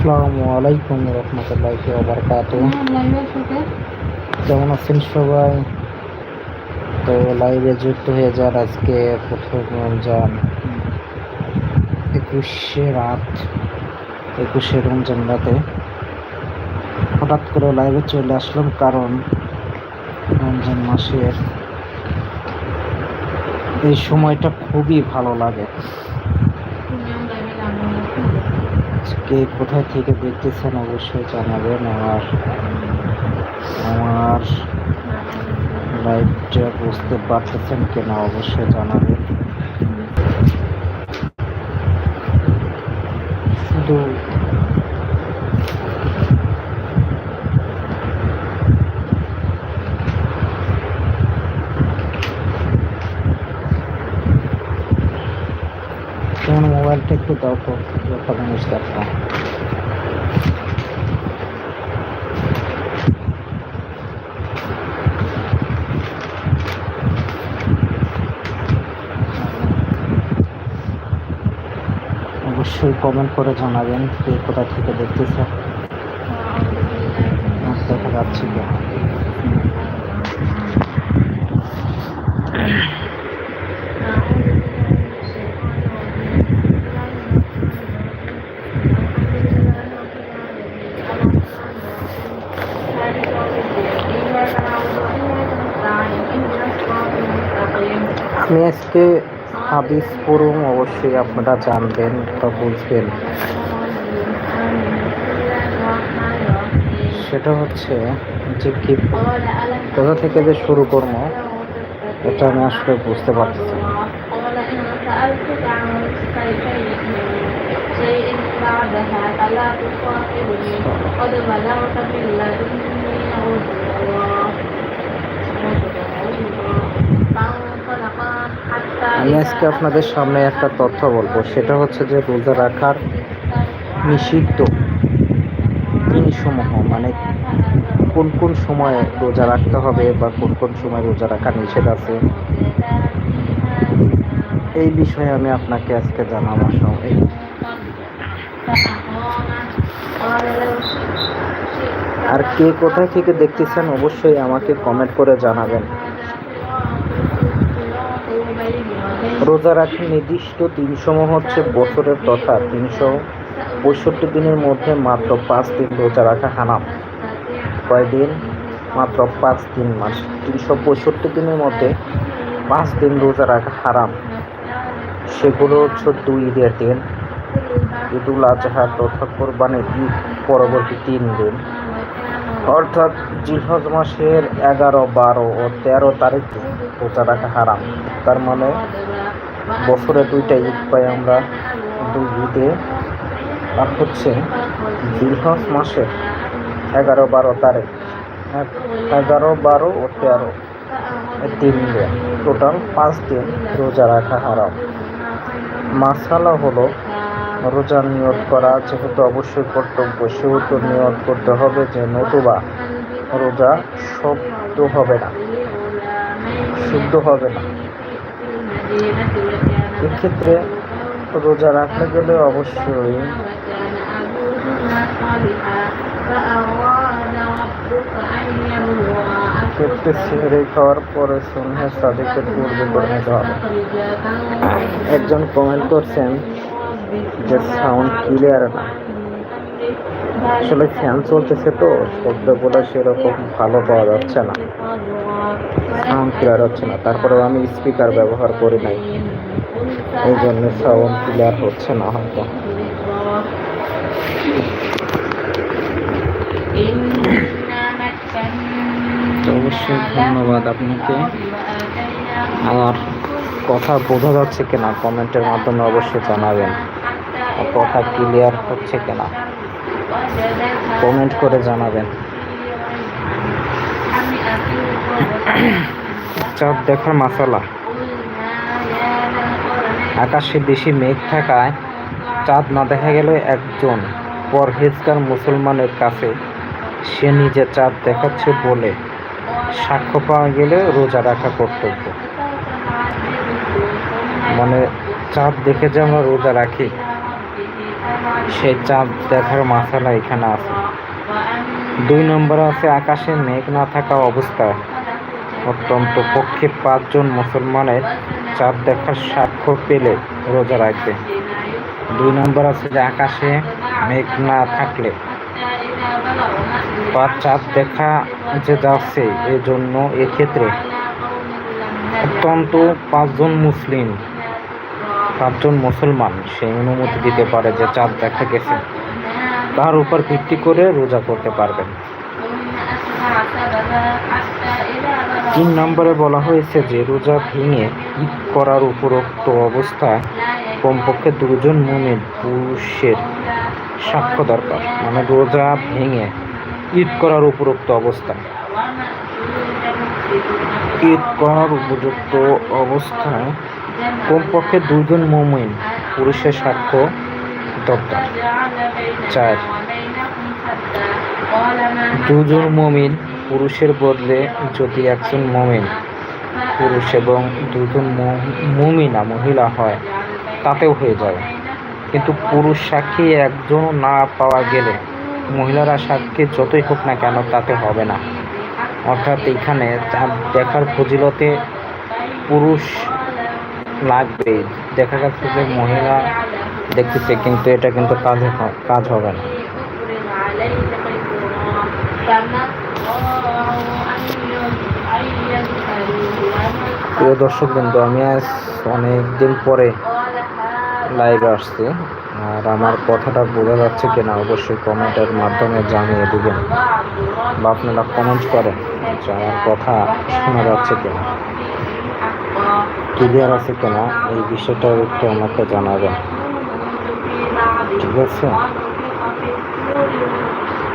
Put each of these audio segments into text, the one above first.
আসসালামু আলাইকুম রহমতুল্লাহ বারকাত কেমন আছেন সবাই? তো লাইভে যুক্ত হয়ে যান আজকে প্রথম রমজান। একুশে রাত একুশে রমজান রাতে। হঠাৎ করে লাইভে চলে আসলাম কারণ রমজান মাসের এই সময়টা খুবই ভালো লাগে। কে কোথায় থেকে দেখতেছেন অবশ্যই জানাবেন আমার আমার লাইভটা বুঝতে পারতেছেন কিনা অবশ্যই জানাবেন। শুধু মোবাইলটা একটু দাও তো বুঝতে পারতাম অবশ্যই কমেন্ট করে জানাবেন কে কোথা থেকে দেখতেছে আর দেখা যাচ্ছে কি আমি আজকে হাদিস পড়ুম অবশ্যই আপনারা জানবেন বা বুঝবেন সেটা হচ্ছে যে কি কোথা থেকে যে শুরু করবো এটা আমি আসলে বুঝতে পারতেছি না। شيء بعدها فلا تصاحبني قد بلغت من لدني عذرا আমি আজকে আপনাদের সামনে একটা তথ্য বলব। সেটা হচ্ছে যে রোজা রাখার নিষিদ্ধ দিনসমূহ মানে কোন কোন সময়ে রোজা রাখতে হবে বা কোন কোন সময় রোজা রাখা নিষেধ আছে। এই বিষয়ে আমি আপনাকে আজকে জানাব সবাই আর কে কোথায় থেকে দেখতেছেন অবশ্যই আমাকে কমেন্ট করে জানাবেন। রোজা রাখার নির্দিষ্ট দিনসমূহ হচ্ছে বছরের তথা তিনশো পঁয়ষট্টি দিনের মধ্যে মাত্র পাঁচ দিন রোজা রাখা হারাম। কয়দিন মাত্র পাঁচ দিন মাস। তিনশো পঁয়ষট্টি দিনের মধ্যে পাঁচ দিন রোজা রাখা হারাম। সেগুলো হচ্ছে দুই ঈদের দিন, ঈদুল আজহা তথা কোরবানির ঈদ পরবর্তী তিন দিন। অর্থাৎ জিলহজ মাসের এগারো, বারো ও তেরো তারিখে রোজা রাখা হারাম। তার মানে বছরে দুইটা ঈদ পাই আমরা। দুই ঈদে আর হচ্ছে জিলহজ মাসের এগারো বারো তারিখ। এগারো বারো ও তেরো। তিন দিন। টোটাল পাঁচ দিন রোজা রাখা হারাম। মাসালা হলো রোজা নিয়ত করা, যেহেতু অবশ্যই কর্তব্য, সেহেতু নিয়ত করতে হবে যে নতুবা রোজা শব্দ হবে না। শুদ্ধ হবে না। এক্ষেত্রে রোজা রাখতে গেলে অবশ্যই খাওয়ার পরে একজন কমেন্ট করছেন যে সাউন্ড ক্লিয়ার না। আসলে ফ্যান চলতেছে তো শব্দগুলো সেরকম ভালো পাওয়া যাচ্ছে না। সাউন্ড ক্লিয়ার হচ্ছে না। তারপরেও আমি স্পিকার ব্যবহার করি নাই। এই জন্য ক্লিয়ার হচ্ছে না হয়তো। অবশ্যই ধন্যবাদ আপনাকে। আমার কথা বোঝা যাচ্ছে কিনা, কমেন্টের মাধ্যমে অবশ্যই জানাবেন। কথা ক্লিয়ার হচ্ছে কিনা, কমেন্ট করে জানাবেন। চাঁদ দেখার মাসালা। আকাশে বেশি মেঘ থাকায় চাঁদ না দেখা গেলে একজন পরহেজগার মুসলমানের কাছে সে নিজে চাঁদ দেখাচ্ছে বলে সাক্ষ্য পাওয়া গেলে রোজা রাখা কর্তব্য। মানে চাঁদ দেখে যে আমরা রোজা রাখি, সেই চাঁদ দেখার মাসালা এখানে আছে। দুই নম্বরে আছে, আকাশে মেঘ না থাকা অবস্থায় অত্যন্ত পক্ষে পাঁচজন মুসলমানের চাঁদ দেখার সাক্ষ্য পেলে রোজা রাখবে। দুই নম্বর আছে যে আকাশে মেঘ না থাকলে। বা চাঁদ দেখা যে যাচ্ছে এই জন্য এক্ষেত্রে অত্যন্ত পাঁচজন মুসলিম, পাঁচজন মুসলমান সেই অনুমতি দিতে পারে যে চাঁদ দেখা গেছে। তার উপর ভিত্তি করে রোজা করতে পারবেন। তিন নম্বরে বলা হয়েছে যে, রোজা ভেঙে ঈদ করার উপরোক্ত অবস্থা কমপক্ষে দুজন মুমিন পুরুষের সাক্ষ্য দরকার। মানে রোজা ভেঙে ঈদ করার উপরোক্ত অবস্থা। ঈদ করার উপযুক্ত অবস্থায় কমপক্ষে দুজন মুমিন পুরুষের সাক্ষ্য দরকার। চার, দুজন মমিন পুরুষের বদলে যদি একজন মমিন পুরুষ এবং দুজন মমিনা মহিলা হয়, তাতেও হয়ে যায়। কিন্তু পুরুষ সাক্ষী একজন না পাওয়া গেলে মহিলারা সাক্ষী যতই হোক না কেন তাতে হবে না। অর্থাৎ এখানে দেখার ফজিলতে পুরুষ লাগবে। দেখা যাচ্ছে যে মহিলা দেখতেছে, কিন্তু এটা কিন্তু কাজে কাজ হবে না। প্রিয় দর্শক বিন্দু আমি আজ অনেক দিন পরে লাইভে আসছি আর আমার কথাটা বোঝা যাচ্ছে কিনা অবশ্যই কমেন্টের মাধ্যমে জানিয়ে দিবেন বা আপনারা কমেন্ট করেন যে আমার কথা শোনা যাচ্ছে কিনা ক্লিয়ার আছে কিনা এই বিষয়টা একটু আমাকে জানাবেন ঠিক আছে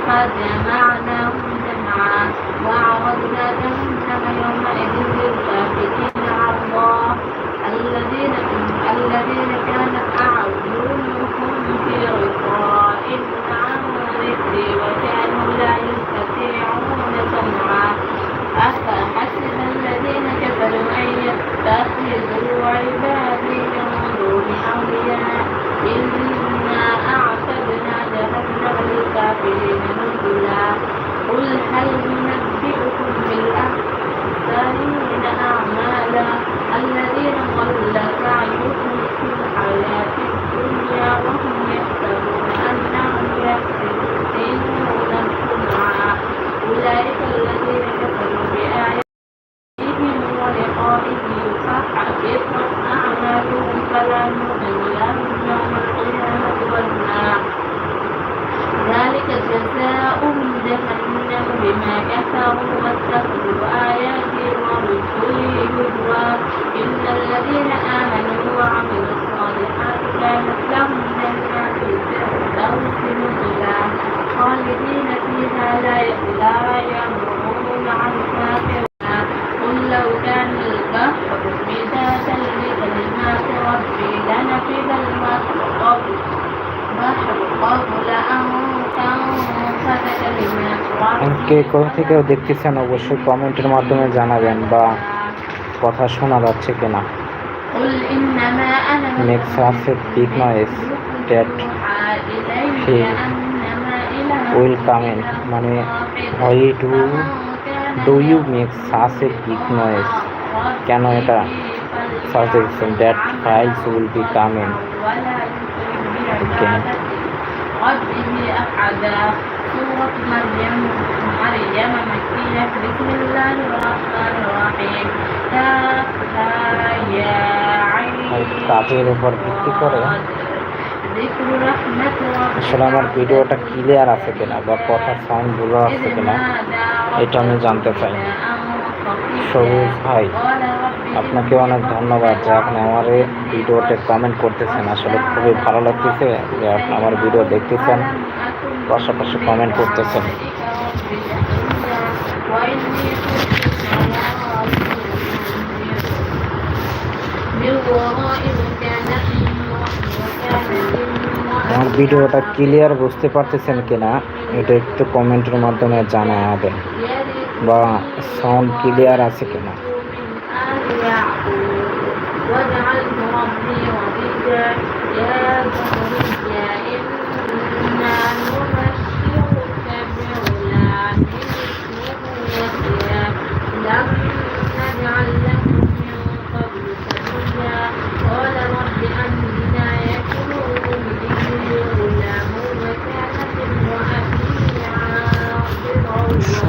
فجمعناهم جمعا وعرضنا جهنم يومئذ للكافرين عرضا الذين الذين كانت أعينهم في غطاء عن ذكري وكانوا لا يستطيعون سمعا. أفحسب الذين كفروا أن يتخذوا عبادي من دون أولياء بما كفروا واتخذوا آياتي ورسلي هزوا إن الذين آمنوا وعملوا الصالحات كانت لهم جنات الفردوس نزلا خالدين فيها لا يمرون عنها حولا قل لو كان البحر مدادا لكلمات ربي لنفذ البحر কে কোথা থেকেও দেখতেছেন অবশ্যই কমেন্টের মাধ্যমে জানাবেন বা কথা শোনা যাচ্ছে কিনা। বিগ হি উইল মানে ডু ইউ বিগ নয়েস কেন এটা সাস দেখছেন that files will be coming in আদা সুরত মারিয়াম মারিয়াম মাকিয়া বিসমিল্লাহির রহমানির রহিম তা কাজের উপর ভিত্তি করে আসলে আমার ভিডিওটা ক্লিয়ার আছে কিনা বা কথা সাউন্ড ভালো আছে কিনা এটা আমি জানতে চাই। সবুজ ভাই আপনাকে অনেক ধন্যবাদ যে আপনি আমার ভিডিওতে কমেন্ট করতেছেন। আসলে খুবই ভালো লাগতেছে যে আপনি আমার ভিডিও দেখতেছেন। পাশাপাশি কমেন্ট করতেছেন আমার ভিডিওটা ক্লিয়ার বুঝতে পারতেছেন কিনা, এটা একটু কমেন্টের মাধ্যমে জানাবেন বা সাউন্ড ক্লিয়ার আছে কিনা।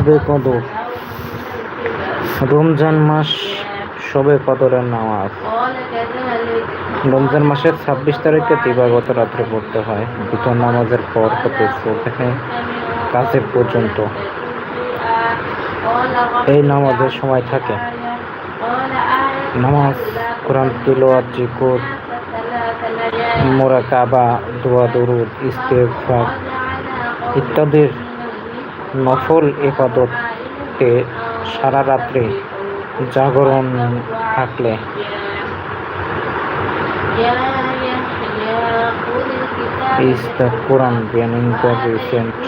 সবে কদর রমজান মাস সবে কদরের নামাজ। রমজান মাসের ছাব্বিশ তারিখে দিবাগত রাত্রে পড়তে হয়। দুটো নামাজের পর হতে সেখানে কাছে পর্যন্ত। এই নামাজের সময় থাকে। নামাজ, কোরআন তিলোয়াত জিকুর মোরা কাবা দোয়া, দরুদ ইস্তেফা ইত্যাদির নফল ইবাদতে সারা রাত্রে জাগরণ থাকলে। Is the Quran Beant important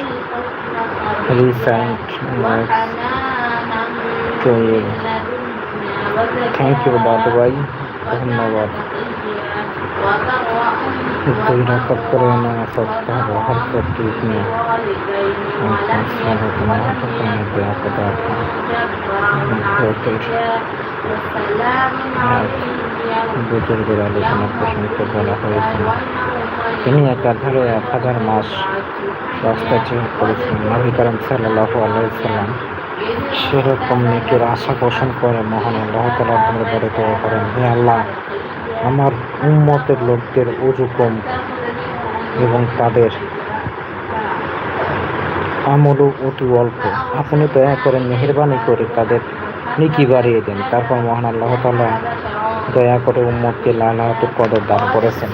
thank you বাদ ভাই ধন্যবাদ বুজুর্গের আলোচনা প্রসঙ্গে বলা হয়েছিল তিনি একাধারে এক হাজার মাস রাস্তা চেঞ্জ করেছিলেন নবী কারণ সাল্লাহ আলাইসাল্লাম সেরকম নেকের আশা পোষণ করে মহান আল্লাহ তালার দরবারে দোয়া করেন, হে আল্লাহ আমার উম্মতের লোকদের উজু কম এবং তাদের আমলও অতি অল্প। আপনি দয়া করে মেহরবানি করে তাদের নিকি বাড়িয়ে দেন। তারপর মহান আল্লাহ তালা দয়া করে উম্মতকে লালাত কদর দান করেছেন।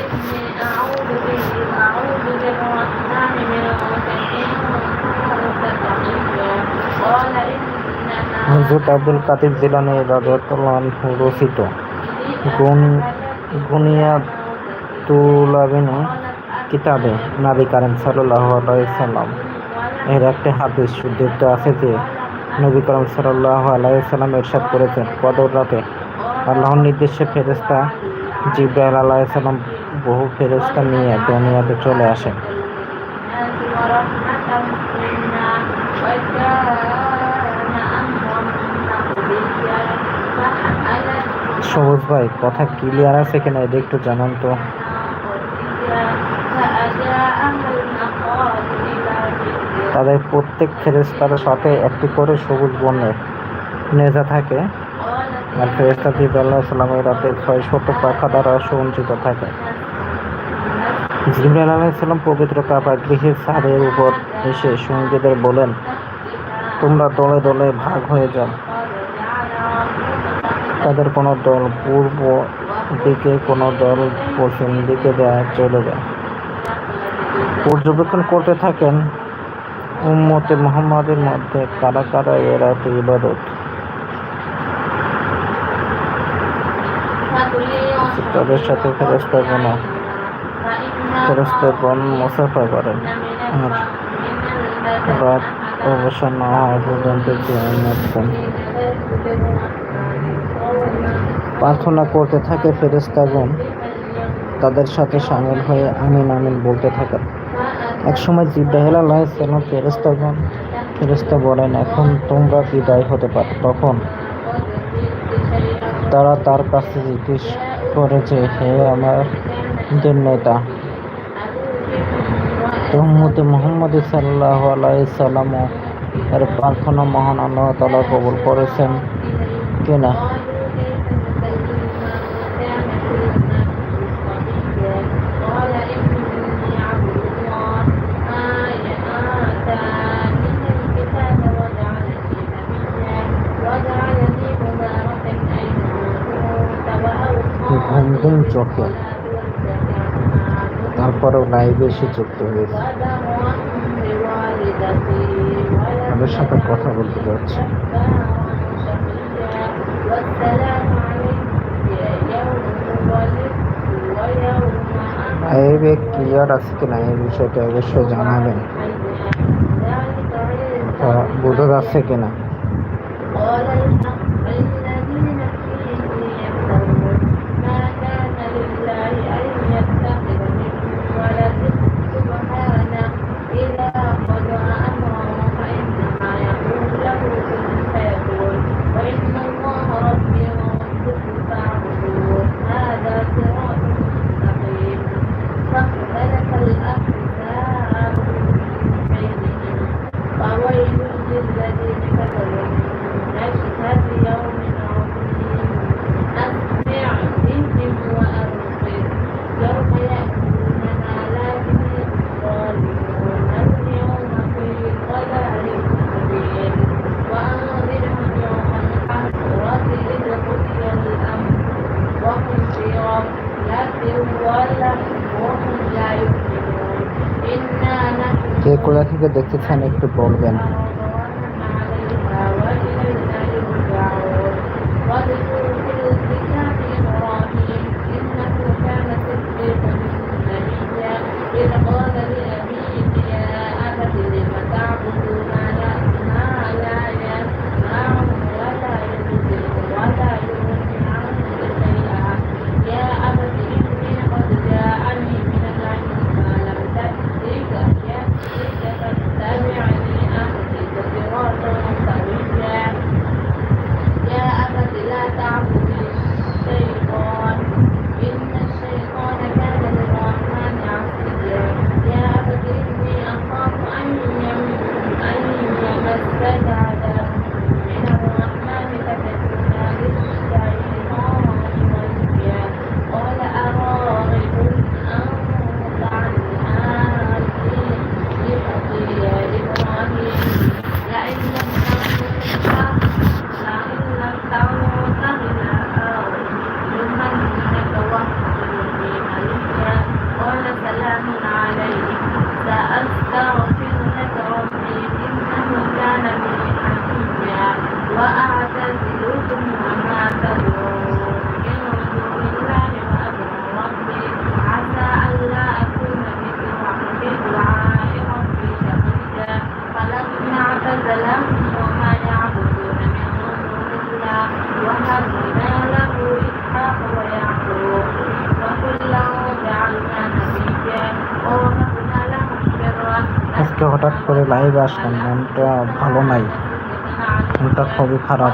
হজরত আব্দুল কাদির জিলানি রাজতুল্লাহ রচিত গুণ গুনিয়াতুলাবিনী কিতাবে নাবি কারেন সাল্লাহ আলাইসাল্লাম এর একটি হাদিস উদ্ধৃত আছে যে, নবী করিম সাল্লাহ আলাইসাল্লাম এরশাদ করেছেন কদর রাতে। আল্লাহর নির্দেশে ফেরেস্তা জিব্রাইল আলাইসাল্লাম বহু ফেরেস্তা নিয়ে দুনিয়াতে চলে আসেন। সবুজ ভাই, কথা ক্লিয়ার আছে কিনা এটা একটু জানান তো। তাদের প্রত্যেক ফেরেস্তার সাথে একটি করে সবুজ বর্ণের নেজা থাকে। আর ফেরেস্তা জিব্রাহ সাল্লামের রাতে ছয় শত পাখা দ্বারা সঞ্চিত থাকে। জিব্রাইল আলাইসাল্লাম পবিত্র কাবা গৃহের ছাদের উপর এসে সঙ্গীদের বলেন, তোমরা দলে দলে ভাগ হয়ে যাও। তাদের কোনো দল পূর্ব দিকে, কোনো দল পশ্চিম দিকে চলে যায়। পর্যবেক্ষণ করতে থাকেন উম্মতে মোহাম্মদের মধ্যে কারা কারা এরা ইবাদত। তাদের সাথে ফেরস্তাগণ ফেরস্তাগণ মুসাফা করেন। রাত অবসর না হওয়া পর্যন্ত প্রার্থনা করতে থাকে ফেরেস্তাগণ তাদের সাথে সামিল হয়ে আমিন আমিন বলতে থাকেন। এক একসময় জিব্রাহিল আলাহিসাল্লাম ফেরেস্তাগণ ফেরেস্তা বলেন, এখন তোমরা বিদায় হতে পারো। তখন তারা তার কাছে জিজ্ঞেস করে যে, হে আমাদের নেতা তোহমতে মোহাম্মদ সাল্লাহ আলাইসাল্লামও এর প্রার্থনা মহান আল্লাহ তালা কবুল করেছেন কিনা? ঘুম চোখে তারপরেও লাইভে এসে যুক্ত হয়েছে। তাদের সাথে কথা বলতে পারছি লাইভে ক্লিয়ার আছে কিনা এই বিষয়টা অবশ্যই জানাবেন। বোঝা যাচ্ছে কিনা? কোথা থেকে দেখতেছেন একটু বলবেন। فلما اعتزلهم وما يعبدون من دون الله وهبنا له إسحاق ويعقوب وكلا جعلنا نبيا ووهبنا لهم من رحمتنا আজকে হঠাৎ করে লাইভ আসলাম মনটা ভালো নাই মনটা খুবই খারাপ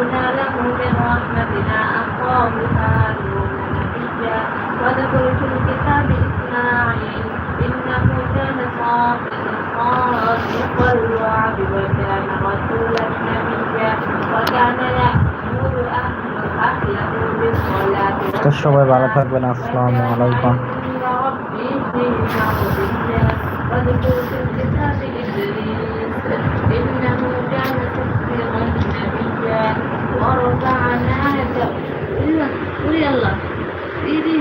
وهبنا له من رحمتنا أخاه هارون نبيا واذكر في الكتاب إسماعيل إنه كان صادق صادق الوعد وكان رسولا نبيا وكان يأمر أهله أهله بالصلاة তো সবাই ভালো থাকবেন আসসালামু আলাইকুম ربي فيما رضيا واذكر في الكتاب إدريس إنه كان صديقا نبيا ورفعناه قل يلا